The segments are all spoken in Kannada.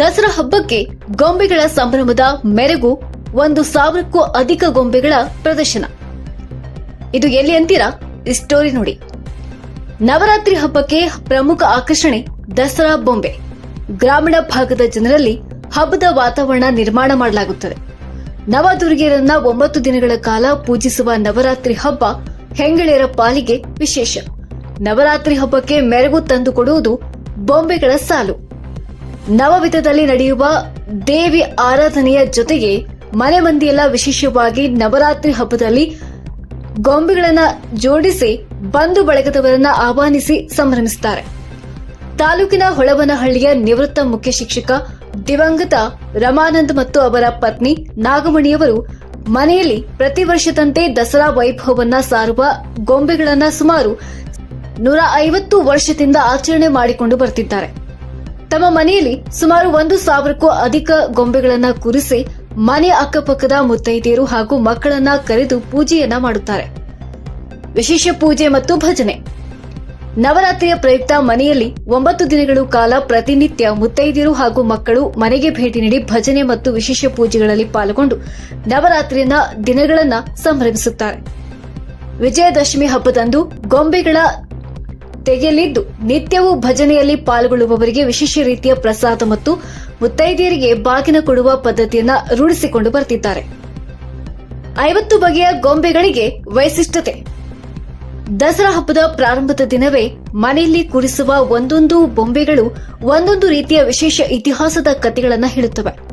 ದಸರಾ ಹಬ್ಬಕ್ಕೆ ಗೊಂಬೆಗಳ ಸಂಭ್ರಮದ ಮೆರಗು ಒಂದು ಸಾವಿರಕ್ಕೂ ಅಧಿಕ ಗೊಂಬೆಗಳ ಪ್ರದರ್ಶನ. ಇದು ಎಲ್ಲಿ ಅಂತೀರಾ? ಈ ಸ್ಟೋರಿ ನೋಡಿ. ನವರಾತ್ರಿ ಹಬ್ಬಕ್ಕೆ ಪ್ರಮುಖ ಆಕರ್ಷಣೆ ದಸರಾ ಬೊಂಬೆ. ಗ್ರಾಮೀಣ ಭಾಗದ ಜನರಲ್ಲಿ ಹಬ್ಬದ ವಾತಾವರಣ ನಿರ್ಮಾಣ ಮಾಡಲಾಗುತ್ತದೆ. ನವದುರ್ಗಿಯರನ್ನ ಒಂಬತ್ತು ದಿನಗಳ ಕಾಲ ಪೂಜಿಸುವ ನವರಾತ್ರಿ ಹಬ್ಬ ಹೆಂಗಳೆಯರ ಪಾಲಿಗೆ ವಿಶೇಷ. ನವರಾತ್ರಿ ಹಬ್ಬಕ್ಕೆ ಮೆರಗು ತಂದುಕೊಡುವುದು ಬೊಂಬೆಗಳ ಸಾಲು. ನವವಿಧದಲ್ಲಿ ನಡೆಯುವ ದೇವಿ ಆರಾಧನೆಯ ಜೊತೆಗೆ ಮನೆ ಮಂದಿಯೆಲ್ಲ ವಿಶೇಷವಾಗಿ ನವರಾತ್ರಿ ಹಬ್ಬದಲ್ಲಿ ಗೊಂಬೆಗಳನ್ನ ಜೋಡಿಸಿ ಬಂಧು ಬಳಗದವರನ್ನ ಆಹ್ವಾನಿಸಿ ಸಂಭ್ರಮಿಸುತ್ತಾರೆ. ತಾಲೂಕಿನ ಹೊಳವನಹಳ್ಳಿಯ ನಿವೃತ್ತ ಮುಖ್ಯ ಶಿಕ್ಷಕ ದಿವಂಗತ ರಮಾನಂದ್ ಮತ್ತು ಅವರ ಪತ್ನಿ ನಾಗಮಣಿಯವರು ಮನೆಯಲ್ಲಿ ಪ್ರತಿ ವರ್ಷದಂತೆ ದಸರಾ ವೈಭವವನ್ನ ಸಾರುವ ಗೊಂಬೆಗಳನ್ನ ಸುಮಾರು ನೂರ ಐವತ್ತು ವರ್ಷದಿಂದ ಆಚರಣೆ ಮಾಡಿಕೊಂಡು ಬರ್ತಿದ್ದಾರೆ. ತಮ್ಮ ಮನೆಯಲ್ಲಿ ಸುಮಾರು ಒಂದು ಸಾವಿರಕ್ಕೂ ಅಧಿಕ ಗೊಂಬೆಗಳನ್ನ ಕೂರಿಸಿ ಮನೆ ಅಕ್ಕಪಕ್ಕದ ಮುತ್ತೈದೆಯರು ಹಾಗೂ ಮಕ್ಕಳನ್ನ ಕರೆದು ಪೂಜೆಯನ್ನ ಮಾಡುತ್ತಾರೆ. ವಿಶೇಷ ಪೂಜೆ ಮತ್ತು ಭಜನೆ. ನವರಾತ್ರಿಯ ಪ್ರಯುಕ್ತ ಮನೆಯಲ್ಲಿ ಒಂಬತ್ತು ದಿನಗಳು ಕಾಲ ಪ್ರತಿನಿತ್ಯ ಮುತ್ತೈದೆಯರು ಹಾಗೂ ಮಕ್ಕಳು ಮನೆಗೆ ಭೇಟಿ ನೀಡಿ ಭಜನೆ ಮತ್ತು ವಿಶೇಷ ಪೂಜೆಗಳಲ್ಲಿ ಪಾಲ್ಗೊಂಡು ನವರಾತ್ರಿಯ ದಿನಗಳನ್ನ ಸಂಭ್ರಮಿಸುತ್ತಾರೆ. ವಿಜಯದಶಮಿ ಹಬ್ಬದಂದು ಗೊಂಬೆಗಳ ತೆಗೆಯಲಿದ್ದು ನಿತ್ಯವೂ ಭಜನೆಯಲ್ಲಿ ಪಾಲ್ಗೊಳ್ಳುವವರಿಗೆ ವಿಶೇಷ ರೀತಿಯ ಪ್ರಸಾದ ಮತ್ತು ಮುತ್ತೈದೆಯರಿಗೆ ಬಾಗಿನ ಕೊಡುವ ಪದ್ಧತಿಯನ್ನ ರೂಢಿಸಿಕೊಂಡು ಬರ್ತಿದ್ದಾರೆ. ಐವತ್ತು ಬಗೆಯ ಗೊಂಬೆಗಳಿಗೆ ವೈಶಿಷ್ಟ್ಯತೆ. ದಸರಾ ಹಬ್ಬದ ಪ್ರಾರಂಭದ ದಿನವೇ ಮನೆಯಲ್ಲಿ ಕೂರಿಸುವ ಒಂದೊಂದು ಬೊಂಬೆಗಳು ಒಂದೊಂದು ರೀತಿಯ ವಿಶೇಷ ಇತಿಹಾಸದ ಕಥೆಗಳನ್ನು ಹೇಳುತ್ತವೆ.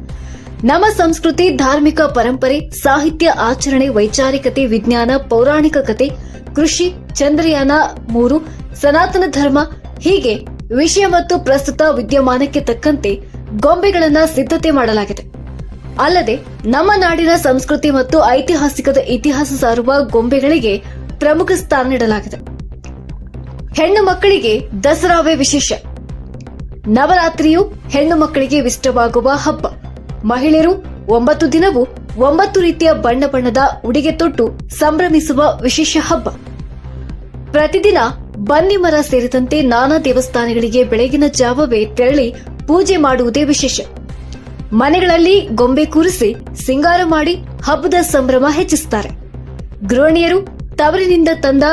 ನಮ್ಮ ಸಂಸ್ಕೃತಿ, ಧಾರ್ಮಿಕ ಪರಂಪರೆ, ಸಾಹಿತ್ಯ ಆಚರಣೆ, ವೈಚಾರಿಕತೆ, ವಿಜ್ಞಾನ, ಪೌರಾಣಿಕ ಕತೆ, ಕೃಷಿ, ಚಂದ್ರಯಾನ ಮೂರು ಸನಾತನ ಧರ್ಮ ಹೀಗೆ ವಿಷಯ ಮತ್ತು ಪ್ರಸ್ತುತ ವಿದ್ಯಮಾನಕ್ಕೆ ತಕ್ಕಂತೆ ಗೊಂಬೆಗಳನ್ನ ಸಿದ್ಧತೆ ಮಾಡಲಾಗಿದೆ. ಅಲ್ಲದೆ ನಮ್ಮ ನಾಡಿನ ಸಂಸ್ಕೃತಿ ಮತ್ತು ಐತಿಹಾಸಿಕದ ಇತಿಹಾಸ ಸಾರುವ ಗೊಂಬೆಗಳಿಗೆ ಪ್ರಮುಖ ಸ್ಥಾನ ನೀಡಲಾಗಿದೆ. ಹೆಣ್ಣು ಮಕ್ಕಳಿಗೆ ದಸರಾವೇ ವಿಶೇಷ. ನವರಾತ್ರಿಯು ಹೆಣ್ಣು ಮಕ್ಕಳಿಗೆ ಇಷ್ಟವಾಗುವ ಹಬ್ಬ. ಮಹಿಳೆಯರು ಒಂಬತ್ತು ದಿನವೂ ಒಂಬತ್ತು ರೀತಿಯ ಬಣ್ಣ ಬಣ್ಣದ ಉಡುಗೆ ತೊಟ್ಟು ಸಂಭ್ರಮಿಸುವ ವಿಶೇಷ ಹಬ್ಬ. ಪ್ರತಿದಿನ ಬನ್ನಿ ಮರ ಸೇರಿದಂತೆ ನಾನಾ ದೇವಸ್ಥಾನಗಳಿಗೆ ಬೆಳಗಿನ ಜಾವವೇ ತೆರಳಿ ಪೂಜೆ ಮಾಡುವುದೇ ವಿಶೇಷ. ಮನೆಗಳಲ್ಲಿ ಗೊಂಬೆ ಕೂರಿಸಿ ಸಿಂಗಾರ ಮಾಡಿ ಹಬ್ಬದ ಸಂಭ್ರಮ ಹೆಚ್ಚಿಸುತ್ತಾರೆ. ಗೃಹಿಣಿಯರು ತವರಿನಿಂದ ತಂದ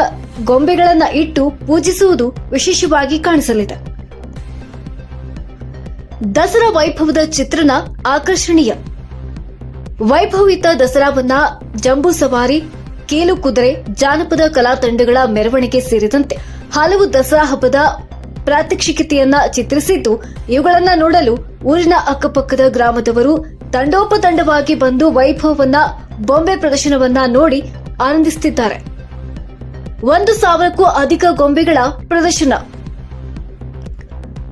ಗೊಂಬೆಗಳನ್ನ ಇಟ್ಟು ಪೂಜಿಸುವುದು ವಿಶೇಷವಾಗಿ ಕಾಣಿಸಲಿದೆ. ದಸರಾ ವೈಭವದ ಚಿತ್ರಣ ಆಕರ್ಷಣೀಯ. ವೈಭವಿತ ದಸರಾವನ್ನ ಜಂಬೂ ಸವಾರಿ, ಕೇಲು ಕುದುರೆ, ಜಾನಪದ ಕಲಾ ತಂಡಗಳ ಮೆರವಣಿಗೆ ಸೇರಿದಂತೆ ಹಲವು ದಸರಾ ಹಬ್ಬದ ಪ್ರಾತ್ಯಕ್ಷಿಕತೆಯನ್ನ ಚಿತ್ರಿಸಿದ್ದು, ಇವುಗಳನ್ನ ನೋಡಲು ಊರಿನ ಅಕ್ಕಪಕ್ಕದ ಗ್ರಾಮದವರು ತಂಡೋಪತಂಡವಾಗಿ ಬಂದು ವೈಭವವನ್ನ, ಬೊಂಬೆ ಪ್ರದರ್ಶನವನ್ನ ನೋಡಿ ಆನಂದಿಸುತ್ತಿದ್ದಾರೆ. ಒಂದು ಸಾವಿರಕ್ಕೂ ಅಧಿಕ ಗೊಂಬೆಗಳ ಪ್ರದರ್ಶನ.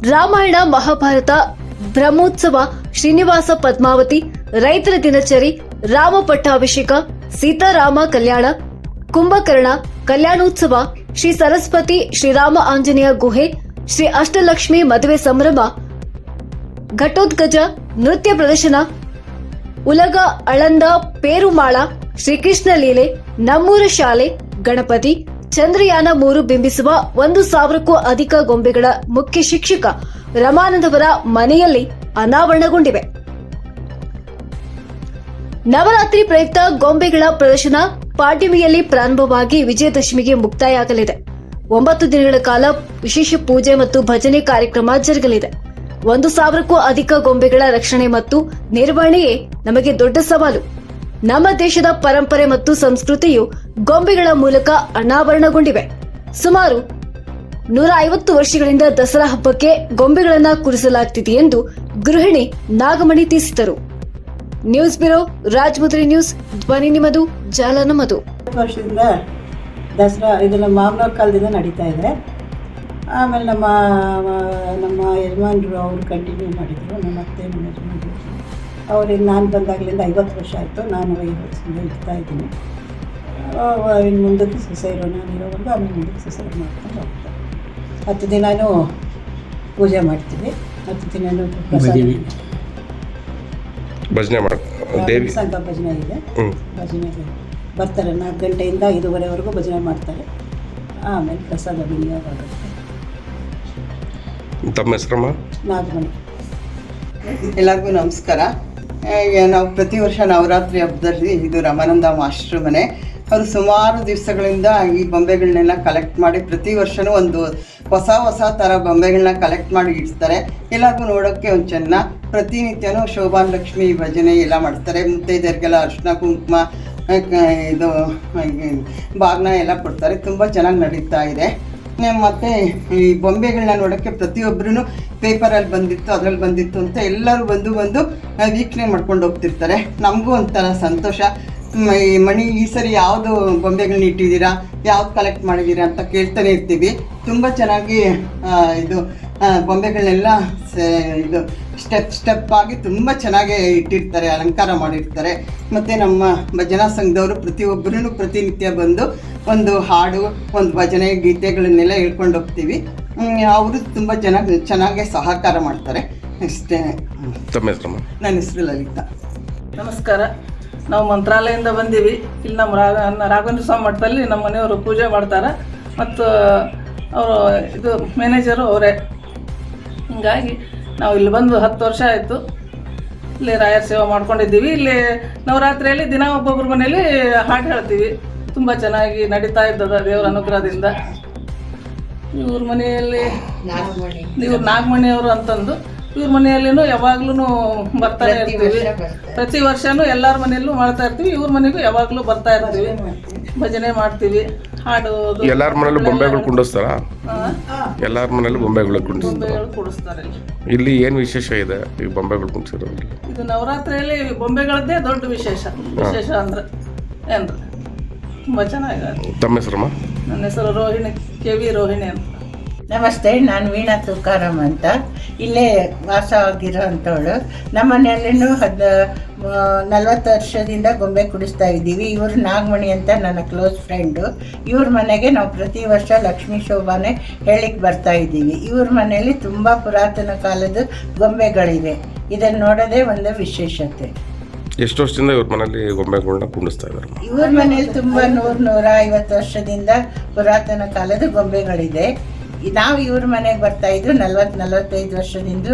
ರಾಮಾಯಣ ಮಹಾಭಾರತ, ಬ್ರಹ್ಮೋತ್ಸವ, ಶ್ರೀನಿವಾಸ ಪದ್ಮಾವತಿ, ರೈತರ ದಿನಚರಿ, ರಾಮ ಪಟ್ಟಾಭಿಷೇಕ, ಸೀತಾರಾಮ ಕಲ್ಯಾಣ, ಕುಂಭಕರ್ಣ, ಕಲ್ಯಾಣೋತ್ಸವ ಶ್ರೀ ಸರಸ್ವತಿ ಶ್ರೀರಾಮ ಆಂಜನೇಯ ಗುಹೆ, ಶ್ರೀ ಅಷ್ಟಲಕ್ಷ್ಮಿ ಮದುವೆ ಸಂಭ್ರಮ, ಘಟೋದ್ಗಜ ನೃತ್ಯ ಪ್ರದರ್ಶನ, ಉಲಗ ಅಳಂದ ಪೇರುಮಾಳ, ಶ್ರೀಕೃಷ್ಣ ಲೀಲೆ, ನಮ್ಮೂರ ಶಾಲೆ, ಗಣಪತಿ, ಚಂದ್ರಯಾನ ಮೂರು ಬಿಂಬಿಸುವ ಒಂದು ಸಾವಿರಕ್ಕೂ ಅಧಿಕ ಗೊಂಬೆಗಳ ಮುಖ್ಯ ಶಿಕ್ಷಕ ರಮಾನಂದವರ ಮನೆಯಲ್ಲಿ ಅನಾವರಣಗೊಂಡಿವೆ. ನವರಾತ್ರಿ ಪ್ರಯುಕ್ತ ಗೊಂಬೆಗಳ ಪ್ರದರ್ಶನ ಪಾಡ್ಯಮಿಯಲ್ಲಿ ಪ್ರಾರಂಭವಾಗಿ ವಿಜಯದಶಮಿಗೆ ಮುಕ್ತಾಯ ಆಗಲಿದೆ ಒಂಬತ್ತು ದಿನಗಳ ಕಾಲ ವಿಶೇಷ ಪೂಜೆ ಮತ್ತು ಭಜನೆ ಕಾರ್ಯಕ್ರಮ ಜರುಗಲಿದೆ. ಒಂದು ಸಾವಿರಕ್ಕೂ ಅಧಿಕ ಗೊಂಬೆಗಳ ರಕ್ಷಣೆ ಮತ್ತು ನಿರ್ವಹಣೆಯೇ ನಮಗೆ ದೊಡ್ಡ ಸವಾಲು. ನಮ್ಮ ದೇಶದ ಪರಂಪರೆ ಮತ್ತು ಸಂಸ್ಕೃತಿಯು ಗೊಂಬೆಗಳ ಮೂಲಕ ಅನಾವರಣಗೊಂಡಿವೆ. ಸುಮಾರು ನೂರ ಐವತ್ತು ವರ್ಷಗಳಿಂದ ದಸರಾ ಹಬ್ಬಕ್ಕೆ ಗೊಂಬೆಗಳನ್ನ ಕುರಿಸಲಾಗ್ತಿದೆ ಎಂದು ಗೃಹಿಣಿ ನಾಗಮಣಿ ತಿಳಿಸಿದರು. ನ್ಯೂಸ್ ಬ್ಯೂರೋ ರಾಜಮುದ್ರಿ ನ್ಯೂಸ್, ಧ್ವನಿ ನಿಮ್ಮದು. ಜಾಲ ಮಧು ಹತ್ತು ವರ್ಷದಿಂದ ದಸರಾ ಇದು ನಮ್ಮ ಮಾಮನವ್ರ ಕಾಲದಿಂದ ನಡೀತಾ ಇದೆ. ಆಮೇಲೆ ನಮ್ಮ ನಮ್ಮ ಯಜಮಾನರು ಅವರು ಕಂಟಿನ್ಯೂ ಮಾಡಿದರು ನಮ್ಮ ಅತ್ತೆ ನಮ್ಮ ಯಜಮಾನರು. ಅವ್ರಿಗೆ ನಾನು ಬಂದಾಗಲಿಂದ ಐವತ್ತು ವರ್ಷ ಆಯಿತು ನಾನು ಐದು ವರ್ಷದಿಂದ ಇರ್ತಾ ಇದ್ದೀನಿ. ಆ, ಇನ್ನು ಮುಂದಕ್ಕೆ ಸೊಸೆ ಇರೋ ನಾನು ಇರೋವರೆಗೂ ಆಮೇಲೆ ಮುಂದಕ್ಕೆ ಸೊಸೆ ಮಾಡ್ಕೊಂಡು ಹೋಗ್ತಾರೆ ಹತ್ತು ದಿನವೂ ಪೂಜೆ ಮಾಡ್ತೀವಿ ಹತ್ತು ದಿನವೂ ಭಜನೆ. ಸಂಘ ಭಜನೆ ಇದೆ. ಭಜನೆ ಭಜನೆಗೆ ಬರ್ತಾರೆ ನಾಲ್ಕು ಗಂಟೆಯಿಂದ ಐದೂವರೆವರೆಗೂ ಭಜನೆ ಮಾಡ್ತಾರೆ. ಆಮೇಲೆ ಪ್ರಸಾದ ವಿನಿಯೋಗ ಆಗುತ್ತೆ ತಮ್ಮ ಹೆಸರಮ್ಮ? ನಾಗಮಣಿ. ಎಲ್ಲರಿಗೂ ನಮಸ್ಕಾರ. ಈಗ ನಾವು ಪ್ರತಿ ವರ್ಷ ನವರಾತ್ರಿ ಹಬ್ಬದಲ್ಲಿ ಇದು ರಮಾನಂದ ಮಾಸ್ಟರ್ ಮನೆ ಅವರು ಸುಮಾರು ದಿವಸಗಳಿಂದ ಈ ಬೊಂಬೆಗಳನ್ನೆಲ್ಲ ಕಲೆಕ್ಟ್ ಮಾಡಿ ಪ್ರತಿ ವರ್ಷವೂ ಒಂದು ಹೊಸ ಹೊಸ ಥರ ಬೊಂಬೆಗಳನ್ನ ಕಲೆಕ್ಟ್ ಮಾಡಿ ಇಡ್ತಾರೆ. ಎಲ್ಲರಿಗೂ ನೋಡೋಕ್ಕೆ ಒಂದು ಚೆನ್ನ ಪ್ರತಿನಿತ್ಯನೂ ಶೋಭಾನ್ ಲಕ್ಷ್ಮಿ ಭಜನೆ ಎಲ್ಲ ಮಾಡ್ತಾರೆ. ಮುತ್ತೈದೆಯರಿಗೆಲ್ಲ ಅರ್ಶಿನ ಕುಂಕುಮ ಇದು ಬಾಗ್ನ ಎಲ್ಲ ಕೊಡ್ತಾರೆ. ತುಂಬ ಚೆನ್ನಾಗಿ ನಡೀತಾ ಇದೆ. ಮತ್ತು ಈ ಬೊಂಬೆಗಳನ್ನ ನೋಡೋಕ್ಕೆ ಪ್ರತಿಯೊಬ್ಬರೂ ಪೇಪರಲ್ಲಿ ಬಂದಿತ್ತು ಅದರಲ್ಲಿ ಬಂದಿತ್ತು ಅಂತ ಎಲ್ಲರೂ ಬಂದು ಬಂದು ವೀಕ್ಷಣೆ ಮಾಡ್ಕೊಂಡು ಹೋಗ್ತಿರ್ತಾರೆ. ನಮಗೂ ಒಂಥರ ಸಂತೋಷ. ಈ ಮಣಿ, ಈ ಸರಿ ಯಾವುದು ಬೊಂಬೆಗಳನ್ನ ಇಟ್ಟಿದ್ದೀರಾ, ಯಾವ್ದು ಕಲೆಕ್ಟ್ ಮಾಡಿದ್ದೀರಾ ಅಂತ ಕೇಳ್ತಾನೆ ಇರ್ತೀವಿ. ತುಂಬ ಚೆನ್ನಾಗಿ ಇದು ಬೊಂಬೆಗಳನ್ನೆಲ್ಲ ಇದು ಸ್ಟೆಪ್ ಸ್ಟೆಪ್ ಆಗಿ ತುಂಬ ಚೆನ್ನಾಗಿ ಇಟ್ಟಿರ್ತಾರೆ ಅಲಂಕಾರ ಮಾಡಿರ್ತಾರೆ. ಮತ್ತು ನಮ್ಮ ಭಜನಾ ಸಂಘದವರು ಪ್ರತಿಯೊಬ್ಬರೂ ಪ್ರತಿನಿತ್ಯ ಬಂದು ಒಂದು ಹಾಡು ಒಂದು ಭಜನೆ ಗೀತೆಗಳನ್ನೆಲ್ಲ ಹೇಳ್ಕೊಂಡು ಹೋಗ್ತೀವಿ. ಅವರು ತುಂಬ ಚೆನ್ನಾಗಿ ಚೆನ್ನಾಗಿ ಸಹಕಾರ ಮಾಡ್ತಾರೆ. ಅಷ್ಟೇ. ನನ್ನ ಹೆಸರು ಲಲಿತಾ. ನಮಸ್ಕಾರ. ನಾವು ಮಂತ್ರಾಲಯದಿಂದ ಬಂದೀವಿ. ಇಲ್ಲಿ ನಮ್ಮ ರಾಘ ರಾಘವೇಂದ್ರ ಸ್ವಾಮಿ ಮಠದಲ್ಲಿ ನಮ್ಮ ಮನೆಯವರು ಪೂಜೆ ಮಾಡ್ತಾರೆ. ಮತ್ತು ಅವರು ಇದು ಮ್ಯಾನೇಜರು ಅವರೇ. ಹೀಗಾಗಿ ನಾವು ಇಲ್ಲಿ ಬಂದು ಹತ್ತು ವರ್ಷ ಆಯಿತು. ಇಲ್ಲಿ ರಾಯರ ಸೇವೆ ಮಾಡ್ಕೊಂಡಿದ್ದೀವಿ. ಇಲ್ಲಿ ನವರಾತ್ರಿಯಲ್ಲಿ ದಿನ ಒಬ್ಬೊಬ್ಬರ ಮನೇಲಿ ಹಾಡು ಹೇಳ್ತೀವಿ. ತುಂಬ ಚೆನ್ನಾಗಿ ನಡೀತಾ ಇದ್ದದ ದೇವರ ಅನುಗ್ರಹದಿಂದ. ಇವ್ರ ಮನೆಯಲ್ಲಿ ಇವ್ರು ನಾಗಮಣಿಯವರು ಅಂತಂದು ಇವ್ರ ಮನೆಯಲ್ಲಿನೂ ಯಾವಾಗ್ಲೂ ಬರ್ತಾನೆ ಇರ್ತೀವಿ. ಪ್ರತಿ ವರ್ಷನೂ ಎಲ್ಲರ ಮನೆಯಲ್ಲೂ ಮಾಡ್ತಾ ಇರ್ತೀವಿ. ಇವ್ರ ಮನೆಗೂ ಯಾವಾಗ್ಲೂ ಬರ್ತಾ ಇರ್ತೀವಿ. ಭಜನೆ ಮಾಡ್ತೀವಿ. ಹಾಡು ಎಲ್ಲಾರ ಮನೇಲೂ ಬೊಂಬೆಗಳು ಕುಂಡಿಸ್ತಾರ? ಎಲ್ಲಾರ ಮನೇಲೂ ಬೊಂಬೆಗಳು ಕೂಡಿಸ್ತಾರೆ? ಇಲ್ಲಿ ಏನು ವಿಶೇಷ ಇದೆ ಈ ಬೊಂಬೆಗಳು ಕುಂತಿರೋದು ಇದು ನವರಾತ್ರಿಯಲ್ಲಿ ಬೊಂಬೆಗಳದ್ದೇ ದೊಡ್ಡ ವಿಶೇಷ. ವಿಶೇಷ ಅಂದ್ರೆ ಏನ್ರಿ? ತುಂಬ ಚೆನ್ನಾಗಿದೆ. ತಮ್ಮ ಹೆಸರಮ್ಮ? ನನ್ನ ಹೆಸರು ರೋಹಿಣಿ ಕೆ ವಿ ರೋಹಿಣಿ ಅಂತ. ನಮಸ್ತೆ ನಾನು ವೀಣಾ ತುಕಾರಾಮ್ ಅಂತ. ಇಲ್ಲೇ ವಾಸ ಆಗಿರೋ ಅಂಥವಳು ನಮ್ಮ ಮನೆಯಲ್ಲೂ ಹದ್ ನಲ್ವತ್ತು ವರ್ಷದಿಂದ ಗೊಂಬೆ ಕುಡಿಸ್ತಾ ಇದ್ದೀವಿ. ಇವರು ನಾಗಮಣಿ ಅಂತ ನನ್ನ ಕ್ಲೋಸ್ ಫ್ರೆಂಡು. ಇವ್ರ ಮನೆಗೆ ನಾವು ಪ್ರತಿ ವರ್ಷ ಲಕ್ಷ್ಮೀ ಶೋಭಾನೆ ಹೇಳಿಕ್ಕೆ ಬರ್ತಾ ಇದ್ದೀವಿ. ಇವ್ರ ಮನೆಯಲ್ಲಿ ತುಂಬ ಪುರಾತನ ಕಾಲದ ಗೊಂಬೆಗಳಿವೆ. ಇದನ್ನು ನೋಡೋದೇ ಒಂದು ವಿಶೇಷತೆ. ಎಷ್ಟು ವರ್ಷದಿಂದ ಇವ್ರ ಮನೇಲಿ ಗೊಂಬೆಗಳನ್ನ ಕುಂಡಿಸ್ತಾ ಇದ್ದಾರೆ ಇವ್ರ ಮನೇಲಿ ತುಂಬ ನೂರು ನೂರ ಐವತ್ತು ವರ್ಷದಿಂದ ಪುರಾತನ ಕಾಲದ ಗೊಂಬೆಗಳಿದೆ. ನಾವು ಇವ್ರ ಮನೆಗೆ ಬರ್ತಾ ಇದ್ರು ನಲ್ವತ್ತು ನಲ್ವತ್ತೈದು ವರ್ಷದಿಂದ